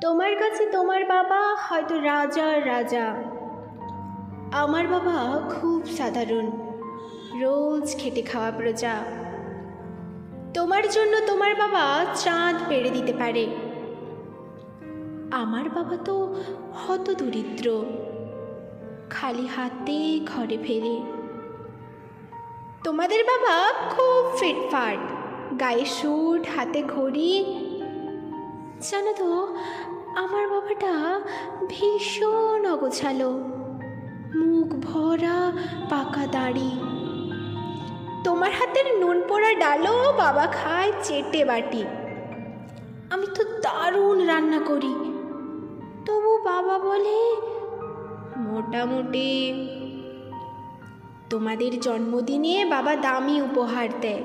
তোমার কাছে তোমার বাবা হয়তো রাজার রাজা। আমার বাবা খুব সাধারণ, রোজ খেটে খাওয়া প্রজা। তোমার জন্য তোমার বাবা চাঁদ পেড়ে দিতে পারে। আমার বাবা তো হত দরিদ্র খালি হাতে ঘরে ফেরে তোমাদের বাবা খুব ফিটফাট গায়ে স্যুট হাতে ঘড়ি জানো তো, আমার বাবাটা ভীষণ অগোছালো। মুখ ভরা, পাকা দাড়ি। তোমার হাতের নুন পোড়া ডালও বাবা খায় চেটে বাটি। আমি তো দারুণ রান্না করি। তবু বাবা বলে, মোটামুটি তোমাদের জন্মদিনে বাবা দামি উপহার দেয়।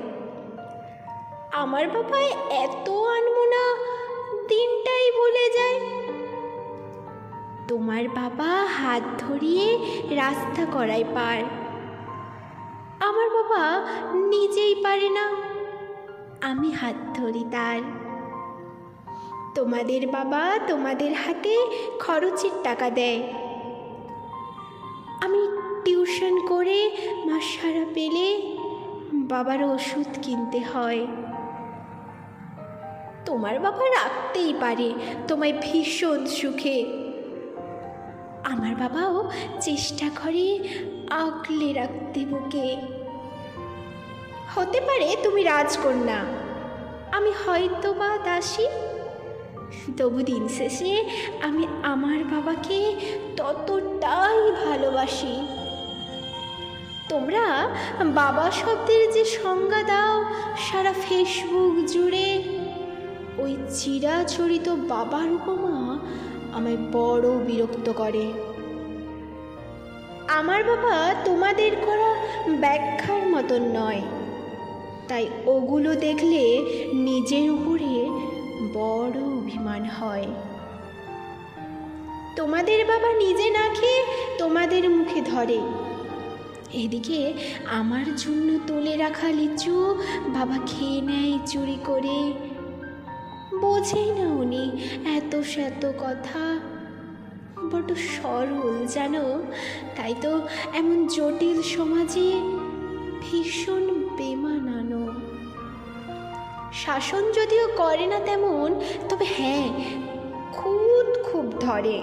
আমার বাবা এত তোমার বাবা হাত ধরিয়ে রাস্তা করায় পার। আমার বাবা নিজেই পারে না। আমি হাত ধরি তার। তোমাদের বাবা তোমাদের হাতে খরচের টাকা দেয়। আমি টিউশন করে মাস সারা পেলে বাবার ওষুধ কিনতে হয়। তোমার বাবা রাখতেই পারে, তোমায় ভীষণ সুখে। আমার বাবাও চেষ্টা করে আগলে রাখতে বুকে। হতে পারে তুমি রাজকন্যা, আমি হয়তো বা দাসী। তবু দিন শেষে আমি আমার বাবাকে ততটাই ভালোবাসি। তোমরা বাবা শব্দের যে সংজ্ঞা দাও, সারা ফেসবুক জুড়ে ওই চিরাচরিত বাবার উপমা আমায় বড় বিরক্ত করে। আমার বাবা তোমাদের করা ব্যাখ্যার মতন নয়। তাই ওগুলো দেখলে নিজের উপরে বড় অভিমান হয়। তোমাদের বাবা নিজে না খেয়ে তোমাদের মুখে ধরে। এদিকে আমার জন্য তুলে রাখা লিচু বাবা খেয়ে নেয় চুরি করে। বোঝেই না উনি এত শত কথা। বড্ড সরল জানো? তাই তো এমন জটিল সমাজে ভীষণ বেমানানো শাসন যদিও করে না তেমন, তবে হ্যাঁ খুব খুব ধরে।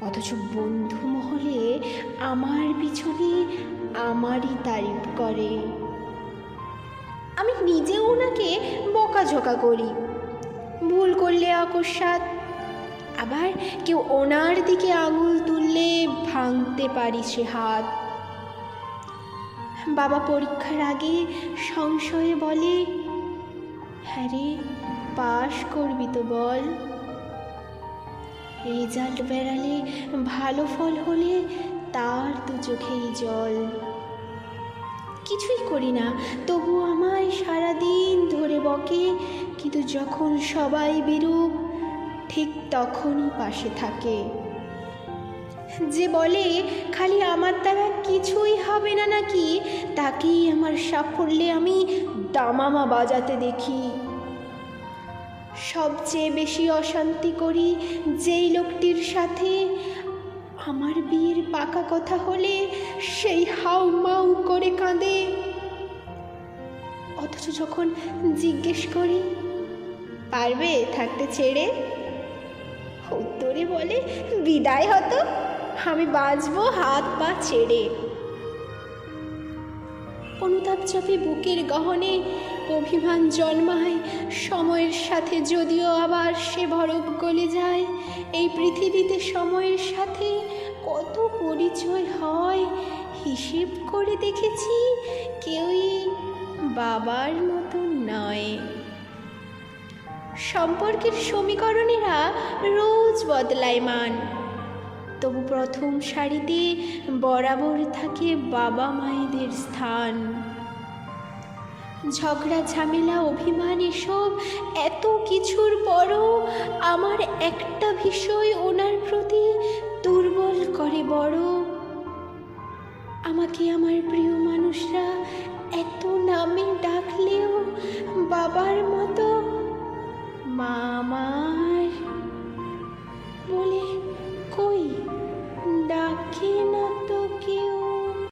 অথচ বন্ধু মহলে আমার পিছনে আমারই তারিফ করে। আমি নিজেও ওনাকে বকাঝোকা করি। ভুল করলে আকস্মাত আবার কেউ ওনার দিকে আঙুল তুললে ভাঙতে পারি সে হাত। বাবা পরীক্ষার আগে সংশয়ে বলে হ্যাঁ রে, পাশ করবি তো বল। রেজাল্ট বেড়ালে ভালো ফল হলে তার দু চোখেই জল। কিছুই করি না। তবু আমায় সারাদিন ধরে বকে, কিন্তু যখন সবাই বিরূপ ঠিক তখনই পাশে থাকে। যে বলে, খালি আমার দ্বারা কিছুই হবে না নাকি? তাকেই আমার সাফল্যে আমি দামামা বাজাতে দেখি। সবচেয়ে বেশি অশান্তি করি যেই লোকটির সাথে আমার বিয়ের পাকা কথা হলে সেই হাউ মাউ করে কাঁদে। অথচ যখন জিজ্ঞেস করি, পারবে থাকতে ছেড়ে? উত্তরে বলে, বিদায় হতো, আমি বাঁচবো হাত পা ছেড়ে। অনুতাপ চাপে বুকের গহনে অভিমান জন্মায়। সময়ের সাথে যদিও আবার সে বরফ গলে যায়। এই পৃথিবীতে সময়ের সাথে কত পরিচয় হয়? হিসেব করে দেখেছি কেউই বাবার মতো নয়। সম্পর্কের সমীকরণেরা রোজ বদলায় মান। তবু প্রথম সারিতে বরাবর থাকে বাবা মায়েদের স্থান। ঝগড়া, ঝামেলা, অভিমান, এসব এত কিছুর পরও আমার একটা বিষয় ওনার প্রতি দুর্বল করে বড়। আমাকে আমার প্রিয় মানুষরা এত নামে ডাকলেও বাবার মতো